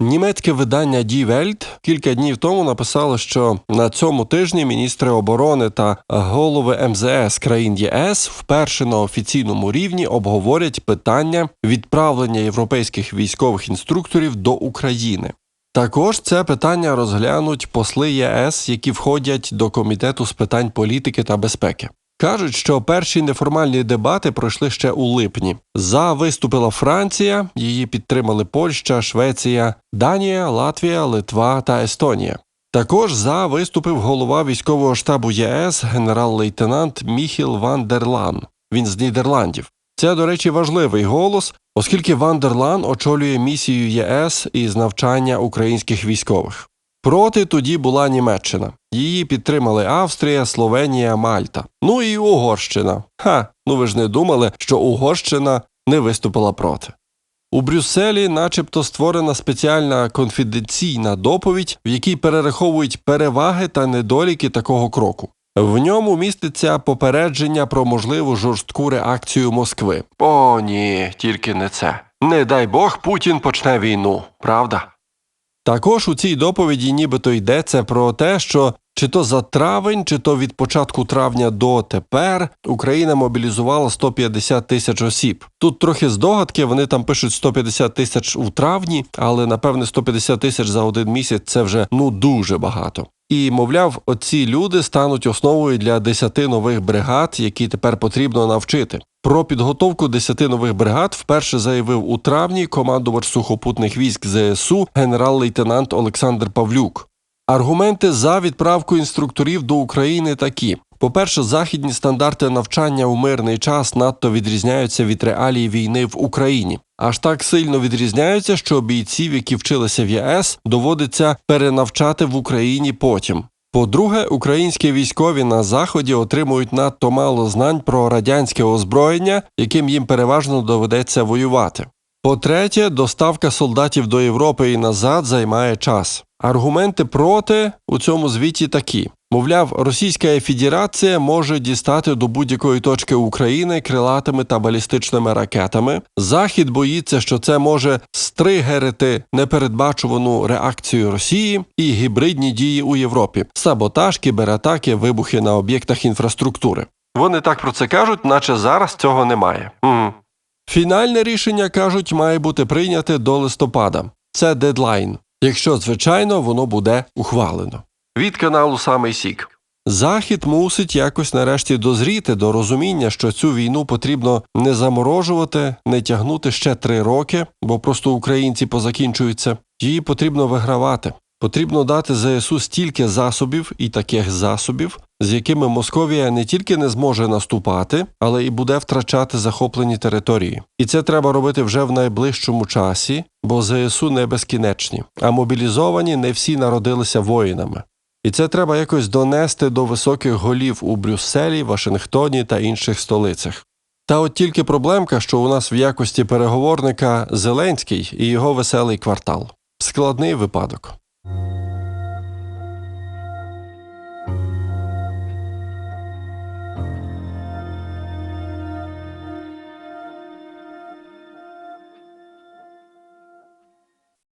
Німецьке видання Die Welt кілька днів тому написало, що на цьому тижні міністри оборони та голови МЗС країн ЄС вперше на офіційному рівні обговорять питання відправлення європейських військових інструкторів до України. Також це питання розглянуть посли ЄС, які входять до комітету з питань політики та безпеки. Кажуть, що перші неформальні дебати пройшли ще у липні. За виступила Франція, її підтримали Польща, Швеція, Данія, Латвія, Литва та Естонія. Також за виступив голова військового штабу ЄС генерал-лейтенант Міхіл Ван дер Лан. Він з Нідерландів. Це, до речі, важливий голос, оскільки Ван дер очолює місію ЄС із навчання українських військових. Проти тоді була Німеччина. Її підтримали Австрія, Словенія, Мальта. Ну і Угорщина. Ха, ну ви ж не думали, що Угорщина не виступила проти. У Брюсселі, начебто, створена спеціальна конфіденційна доповідь, в якій перераховують переваги та недоліки такого кроку. В ньому міститься попередження про можливу жорстку реакцію Москви. О, ні, тільки не це. Не дай Бог Путін почне війну, правда? Також у цій доповіді нібито йдеться про те, що чи то за травень, чи то від початку травня до тепер Україна мобілізувала 150 тисяч осіб. Тут трохи здогадки, вони там пишуть 150 тисяч у травні, але напевне 150 тисяч за один місяць це вже ну дуже багато. І мовляв, оці люди стануть основою для 10 нових бригад, які тепер потрібно навчити. Про підготовку 10 нових бригад вперше заявив у травні командувач сухопутних військ ЗСУ генерал-лейтенант Олександр Павлюк. Аргументи за відправку інструкторів до України такі: по-перше, західні стандарти навчання у мирний час надто відрізняються від реалій війни в Україні. Аж так сильно відрізняються, що бійців, які вчилися в ЄС, доводиться перенавчати в Україні потім. По-друге, українські військові на заході отримують надто мало знань про радянське озброєння, яким їм переважно доведеться воювати. По-третє, доставка солдатів до Європи і назад займає час. Аргументи проти у цьому звіті такі: мовляв, Російська Федерація може дістати до будь-якої точки України крилатими та балістичними ракетами. Захід боїться, що це може стригерити непередбачувану реакцію Росії і гібридні дії у Європі, саботаж, кібератаки, вибухи на об'єктах інфраструктури. Вони так про це кажуть, наче зараз цього немає. Угу. Фінальне рішення кажуть, має бути прийняте до листопада. Це дедлайн. Якщо, звичайно, воно буде ухвалено. Від каналу Самий Сік. Захід мусить якось нарешті дозріти до розуміння, що цю війну потрібно не заморожувати, не тягнути ще три роки, бо просто українці позакінчуються. Її потрібно вигравати. Потрібно дати ЗСУ стільки засобів і таких засобів, з якими Московія не тільки не зможе наступати, але і буде втрачати захоплені території. І це треба робити вже в найближчому часі, бо ЗСУ не безкінечні, а мобілізовані не всі народилися воїнами. І це треба якось донести до високих голів у Брюсселі, Вашингтоні та інших столицях. Та от тільки проблемка, що у нас в якості переговорника Зеленський і його веселий квартал. Складний випадок.